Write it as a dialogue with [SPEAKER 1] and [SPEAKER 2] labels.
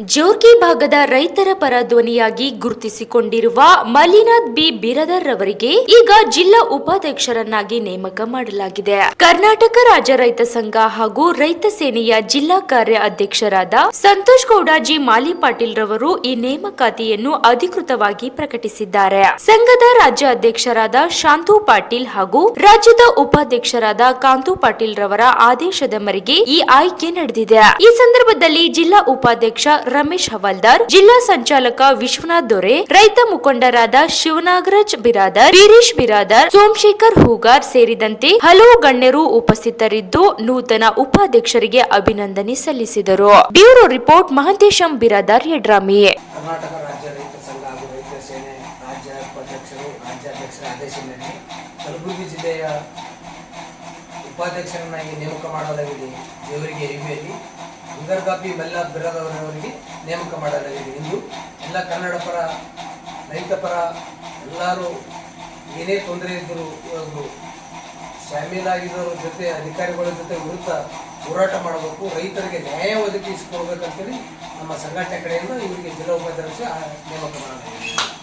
[SPEAKER 1] ಜೋರ್ಗಿ ಭಾಗದ ರೈತರ ಪರ ಧ್ವನಿಯಾಗಿ ಗುರುತಿಸಿಕೊಂಡಿರುವ ಮಲ್ಲಿನಾಥ್ ಬಿ. ಬಿರದರ್ ರವರಿಗೆ ಈಗ ಜಿಲ್ಲಾ ಉಪಾಧ್ಯಕ್ಷರನ್ನಾಗಿ ನೇಮಕ ಮಾಡಲಾಗಿದೆ. ಕರ್ನಾಟಕ ರಾಜ್ಯ ರೈತ ಸಂಘ ಹಾಗೂ ರೈತ ಸೇನೆಯ ಜಿಲ್ಲಾ ಕಾರ್ಯ ಅಧ್ಯಕ್ಷರಾದ ಸಂತೋಷ್ ಗೌಡಾಜಿ ಮಾಲಿ ಪಾಟೀಲ್ ರವರು ಈ ನೇಮಕಾತಿಯನ್ನು ಅಧಿಕೃತವಾಗಿ ಪ್ರಕಟಿಸಿದ್ದಾರೆ. ಸಂಘದ ರಾಜ್ಯ ಅಧ್ಯಕ್ಷರಾದ ಶಾಂತು ಪಾಟೀಲ್ ಹಾಗೂ ರಾಜ್ಯದ ಉಪಾಧ್ಯಕ್ಷರಾದ ಕಾಂತು ಪಾಟೀಲ್ ರವರ ಆದೇಶದ ಮೇರೆಗೆ ಈ ಆಯ್ಕೆ ನಡೆದಿದೆ. ಈ ಸಂದರ್ಭದಲ್ಲಿ ಜಿಲ್ಲಾ ಉಪಾಧ್ಯಕ್ಷ ರಮೇಶ್ ಹವಾಲ್ದಾರ್, ಜಿಲ್ಲಾ ಸಂಚಾಲಕ ವಿಶ್ವನಾಥ್ ದೊರೆ, ರೈತ ಮುಖಂಡರಾದ ಶಿವನಾಗರಾಜ್ ಬಿರಾದರ್ ವೀರೇಶ್ ಬಿರಾದರ್, ಸೋಮಶೇಖರ್ ಹೂಗಾರ್ ಸೇರಿದಂತೆ ಹಲವು ಗಣ್ಯರು ಉಪಸ್ಥಿತರಿದ್ದು ನೂತನ ಉಪಾಧ್ಯಕ್ಷರಿಗೆ ಅಭಿನಂದನೆ ಸಲ್ಲಿಸಿದರು. ಬ್ಯೂರೋ ರಿಪೋರ್ಟ್, ಮಹಂತೇಶಂ ಬಿರಾದರ್ ಯಡ್ರಾಮಿ
[SPEAKER 2] ಕಲಬುರಗಿ ಜಿಲ್ಲೆಯ ಉಪಾಧ್ಯಕ್ಷರನ್ನಾಗಿ ನೇಮಕ ಮಾಡಲಾಗಿದೆ ದೇವರಿಗೆ ಎಬಿಯಲ್ಲಿ ಅಂಗರ್ಗಾಪಿ ಮಲ್ಲಾಥ್ ಬಿರಾದವರವರಿಗೆ ನೇಮಕ ಮಾಡಲಾಗಿದೆ. ಎಂದು ಎಲ್ಲ ಕನ್ನಡ ಪರ, ರೈತ ಪರ ಎಲ್ಲರೂ ಏನೇ ತೊಂದರೆ ಇದ್ದರೂ ಒಂದು ಶಾಮೀಲಾಗಿದ್ದವ್ರ ಜೊತೆ, ಅಧಿಕಾರಿಗಳ ಜೊತೆ ವಿರುದ್ಧ ಹೋರಾಟ ಮಾಡಬೇಕು. ರೈತರಿಗೆ ನ್ಯಾಯ ಒದಗಿಸಿಕೊಡ್ಬೇಕಂತೇಳಿ ನಮ್ಮ ಸಂಘಟನೆ ಕಡೆಯಿಂದ ಇವರಿಗೆ ಜಿಲ್ಲಾ ಉಪಾಧ್ಯಕ್ಷ ನೇಮಕ ಮಾಡಲಾಗಿದೆ.